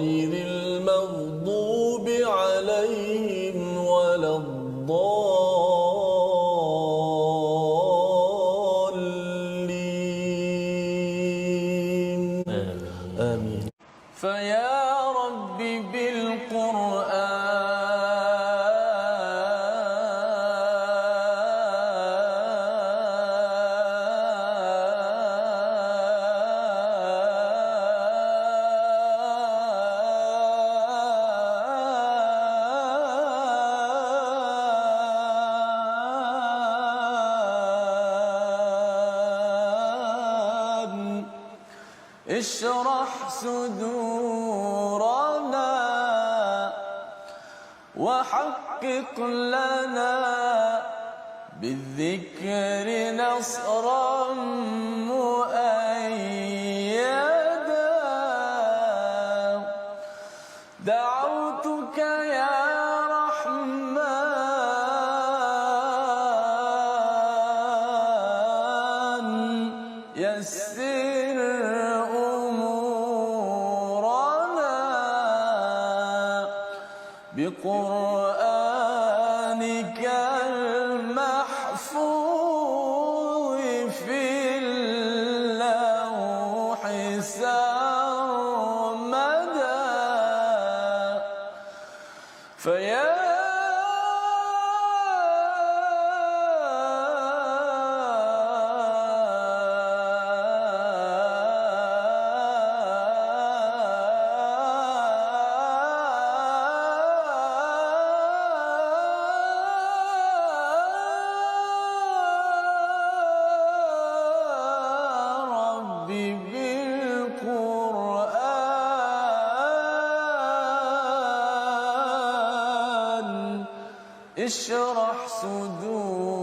غير اشرح صدورنا وحقق لنا بالذكر نصرا مؤيدا اشرح صدورنا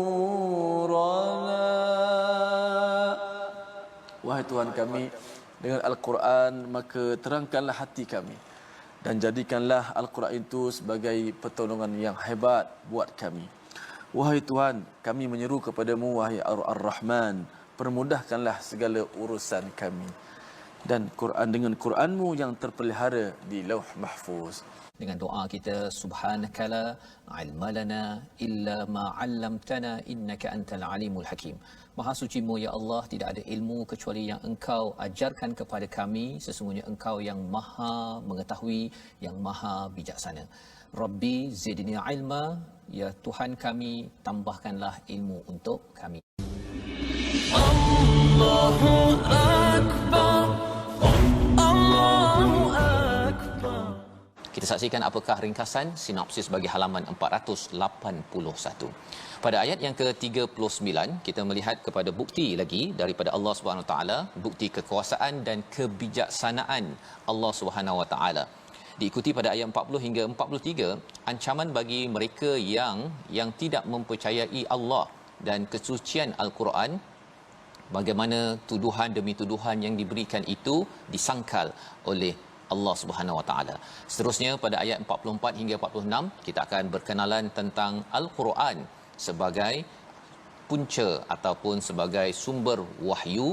Wahai Tuhan kami, dengan Al-Quran maka terangkanlah hati kami dan jadikanlah Al-Quran itu sebagai pertolongan yang hebat buat kami. Wahai Tuhan, kami menyeru kepadamu wahai Ar-Rahman, permudahkanlah segala urusan kami. Dan Quran dengan Quranmu yang terpelihara di Lauh Mahfuz. dengan doa kita subhanakala ilmalana illa ma 'allamtana innaka antal alimul hakim. Maha sucimu ya Allah tidak ada ilmu kecuali yang engkau ajarkan kepada kami. Sesungguhnya engkau yang maha mengetahui yang maha bijaksana. Rabbi zidni ilma ya tuhan kami tambahkanlah ilmu untuk kami Kita saksikan apakah ringkasan sinopsis bagi halaman 481. Pada ayat yang ke-39 kita melihat kepada bukti lagi daripada Allah Subhanahu Wa Taala, bukti kekuasaan dan kebijaksanaan Allah Subhanahu Wa Taala. Diikuti pada ayat 40 hingga 43 ancaman bagi mereka yang yang tidak mempercayai Allah dan kesucian Al-Quran bagaimana tuduhan demi tuduhan yang diberikan itu disangkal oleh Allah Subhanahu Wa Taala. Seterusnya pada ayat 44 hingga 46 kita akan berkenalan tentang Al-Quran sebagai punca ataupun sebagai sumber wahyu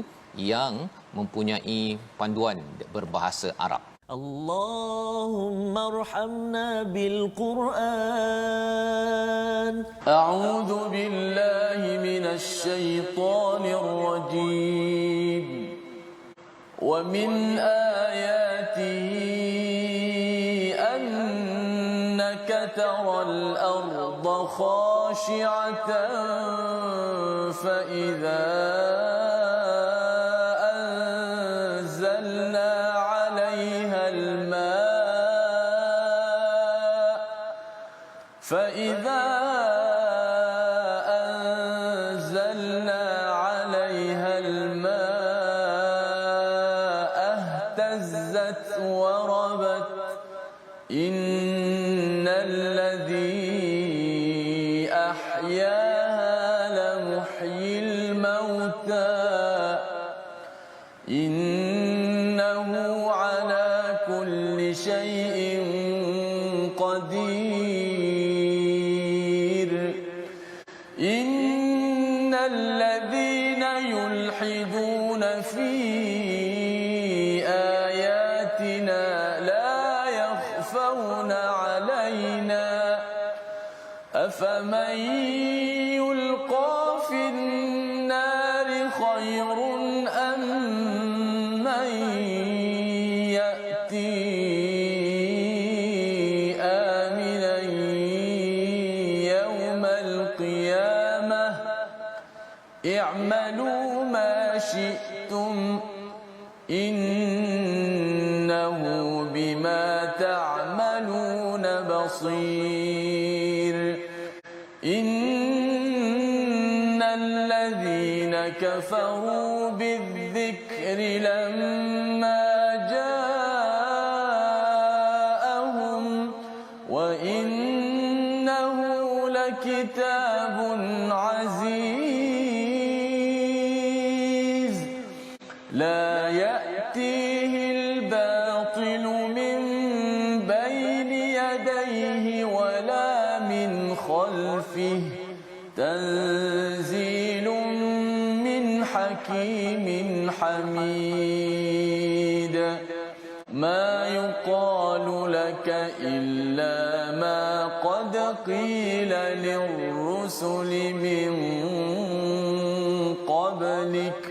yang mempunyai panduan berbahasa Arab. اللهم ارحمنا بالقرآن أعوذ بالله من الشيطان الرجيم ومن آياته أنك ترى الأرض خاشعة فإذا أنزلنا عليها الماء فإذا كفروا بالذكر لما حكيم حميد. ما يقال لك إلا ما قد قيل للرسل من قبلك.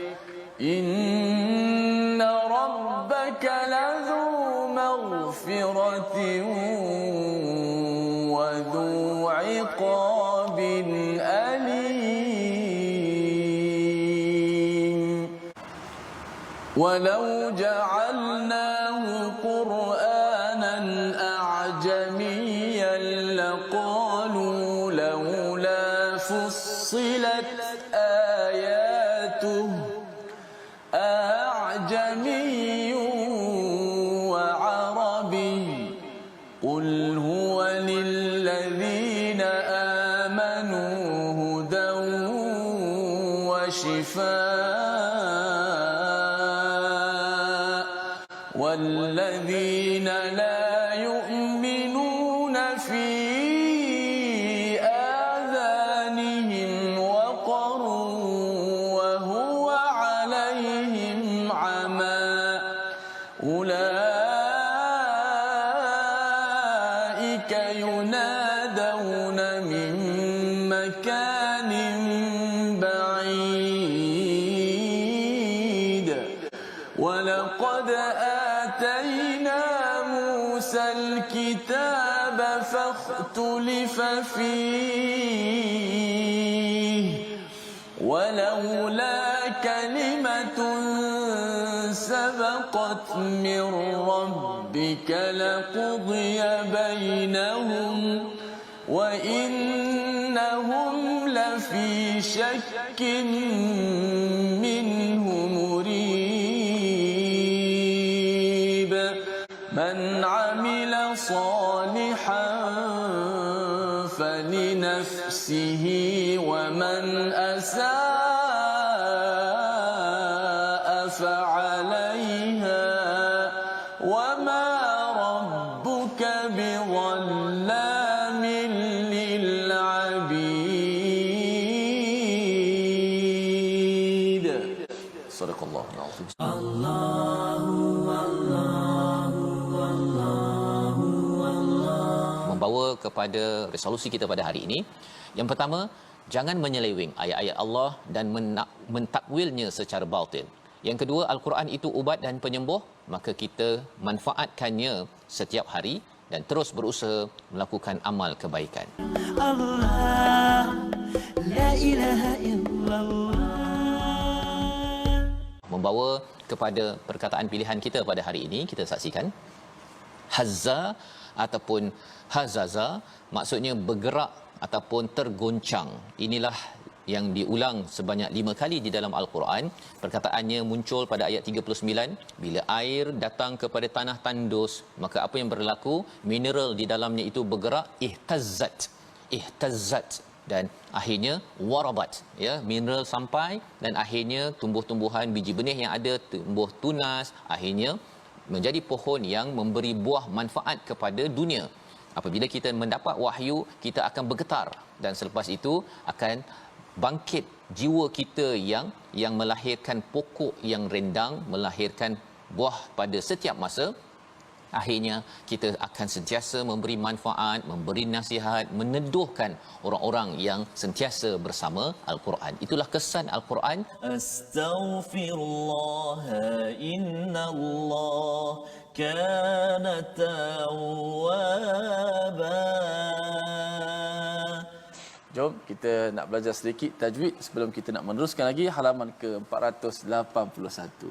ولو جعلناه قرآنا أعجميا لقالوا لولا فصلت آياته أعجمي وعربي قل هو للذين آمنوا هدى وشفاء والذين لا يؤمنون في آذانهم وقر وهو عليهم عمى أولئك ينادون من مكان فيه. ولولا كلمة سبقت من ربك لقضي بينهم وإنهم لفي شك بظلام للعبيد صدق الله العظيم membawa kepada resolusi kita pada hari ini. Yang pertama, jangan menyeleweng ayat-ayat Allah dan menak, mentakwilnya secara batil. Yang kedua, Al-Quran itu ubat dan penyembuh, maka kita manfaatkannya setiap hari dan terus berusaha melakukan amal kebaikan. Allah la ilaha illallah. Membawa kepada perkataan pilihan kita pada hari ini kita saksikan hazza ataupun hazaza maksudnya bergerak ataupun tergoncang. Inilah yang diulang sebanyak lima kali di dalam Al-Quran. Perkataannya muncul pada ayat 39. Bila air datang kepada tanah tandus, maka apa yang berlaku? Mineral di dalamnya itu bergerak, ihtazzat. Ihtazzat dan akhirnya warabat ya mineral sampai dan akhirnya tumbuh-tumbuhan biji benih yang ada tumbuh tunas akhirnya menjadi pohon yang memberi buah manfaat kepada dunia apabila kita mendapat wahyu kita akan bergetar dan selepas itu akan bangkit jiwa kita yang yang melahirkan pokok yang rendang melahirkan buah pada setiap masa akhirnya kita akan sentiasa memberi manfaat memberi nasihat meneduhkan orang-orang yang sentiasa bersama al-Quran. Itulah kesan al-Quran. Astaghfirullah innallah kana tawwaban Jom kita nak belajar sedikit tajwid sebelum kita nak meneruskan lagi halaman ke-481.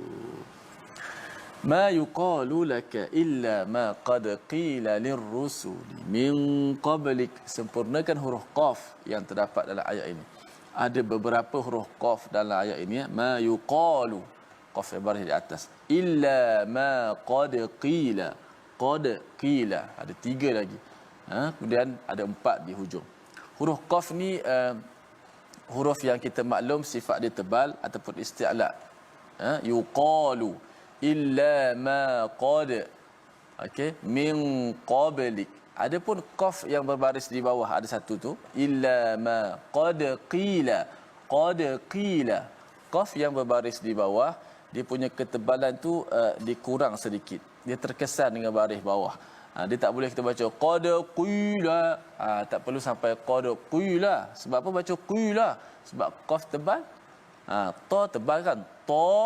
ما يقال لك إلا ما قد قيل للرسل من قبلك sempurnakan huruf qaf yang terdapat dalam ayat ini. Ada beberapa huruf qaf dalam ayat ini ya. ma yuqalu qaf yang baris di atas illa ma qad qila qad qila ada tiga lagi. Ha? kemudian ada empat di hujung. Huruf qaf ni uh, huruf yang kita maklum sifat dia tebal ataupun isti'la. Ha? yuqalu illa ma qad. Okey min qablik. Adapun qaf yang berbaris di bawah ada satu tu. Illa ma qad qila qad qila. Qaf yang berbaris di bawah dia punya ketebalan tu uh, dikurang sedikit. Dia terkesan dengan baris bawah ha, dia tak boleh kita baca qad qila ha, tak perlu sampai qad qila sebab apa baca qila sebab qaf tebal ha, ta tebal kan ta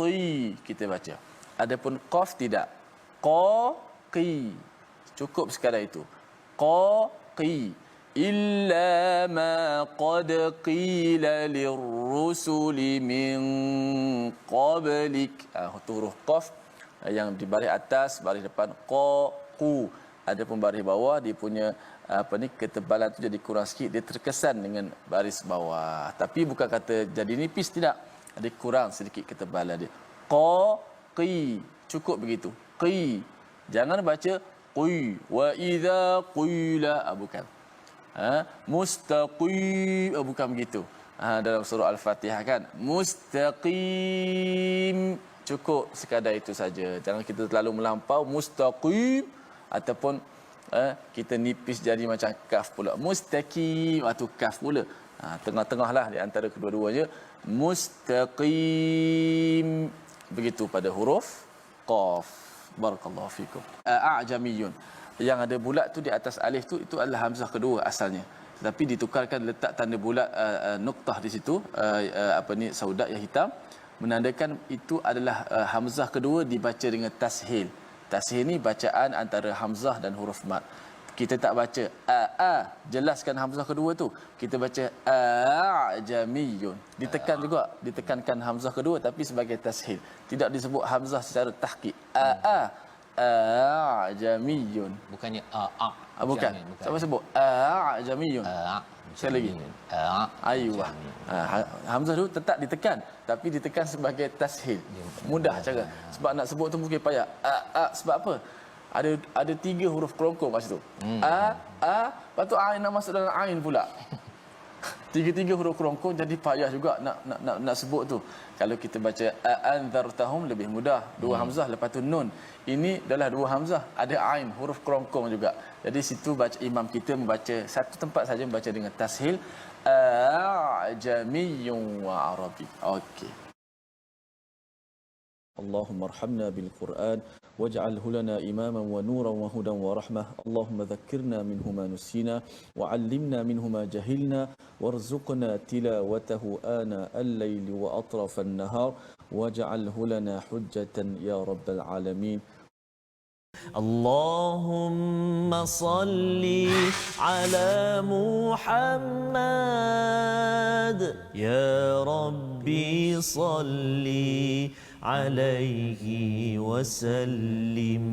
ti kita baca. Adapun qaf tidak. Qa qi. Cukup sekadar itu. Qa qi. Illa ma qad qila lirrusuli min qablik. Uh, huruf qaf yang di baris atas, baris depan qa qu. Adapun baris bawah dia punya apa ni ketebalan tu jadi kurang sikit. Dia terkesan dengan baris bawah. Tapi bukan kata jadi nipis tidak. Ada kurang sedikit ketebalan dia. Qa qi. Cukup begitu. Qi. Jangan baca qi. Wa idza qila. Ah, bukan. Ha? Mustaqim. Ah, bukan begitu. Ha, dalam surah al-fatihah kan. Mustaqim. Cukup sekadar itu saja. Jangan kita terlalu melampau. Mustaqim ataupun eh, kita nipis jadi macam kaf pula. Mustaqim. Atau kaf pula ha, tengah-tengah lah di antara kedua-duanya. Mustaqim. Begitu pada huruf qaf. Barakallahu fikum. A'jamiyun. Yang ada bulat tu di atas alif tu itu adalah hamzah kedua asalnya. Tetapi ditukarkan letak tanda bulat uh, uh, noktah di situ. Uh, uh, apa ni saudak yang hitam. Menandakan itu adalah uh, hamzah kedua dibaca dengan tashil tashil ni bacaan antara hamzah dan huruf mat kita tak baca a a. Jelaskan hamzah kedua tu. Kita baca ajamiyun ditekan juga. Ditekankan hamzah kedua tapi sebagai tashil. Tidak disebut hamzah secara tahqiq. A a. Ajamiyun bukannya a a. Ah, bukan. Siapa sebut? Ajamiyun a Sekali lagi. a Ayuh. Ha, Hamzah tu tetap ditekan tapi ditekan sebagai tashil. Mudah cara. Sebab nak sebut tu mungkin payah. A, a, sebab apa? Ada ada tiga huruf kerongkong kat situ. Hmm. A, a, lepas tu ain nak masuk dalam ain pula. Tiga-tiga huruf kerongkong jadi payah juga nak nak nak, nak sebut tu. Kalau kita baca anzartahum lebih mudah. Dua Hmm. hamzah lepas tu nun. Ini adalah dua hamzah, ada ain, huruf kerongkong juga. Jadi situ baca imam kita membaca satu tempat saja membaca dengan tashil a'jamiyyun wa arabi. Okey. اللهم ارحمنا بالقرآن واجعله لنا إماما ونورا وهدى ورحمة. اللهم ذكرنا منه ما نسينا وعلمنا منه ما جهلنا. وارزقنا تلاوته آناء الليل وأطراف النهار. واجعله لنا حجة يا رب العالمين. اللهم صل على محمد. يا ربي صلِّ عليه وسلم.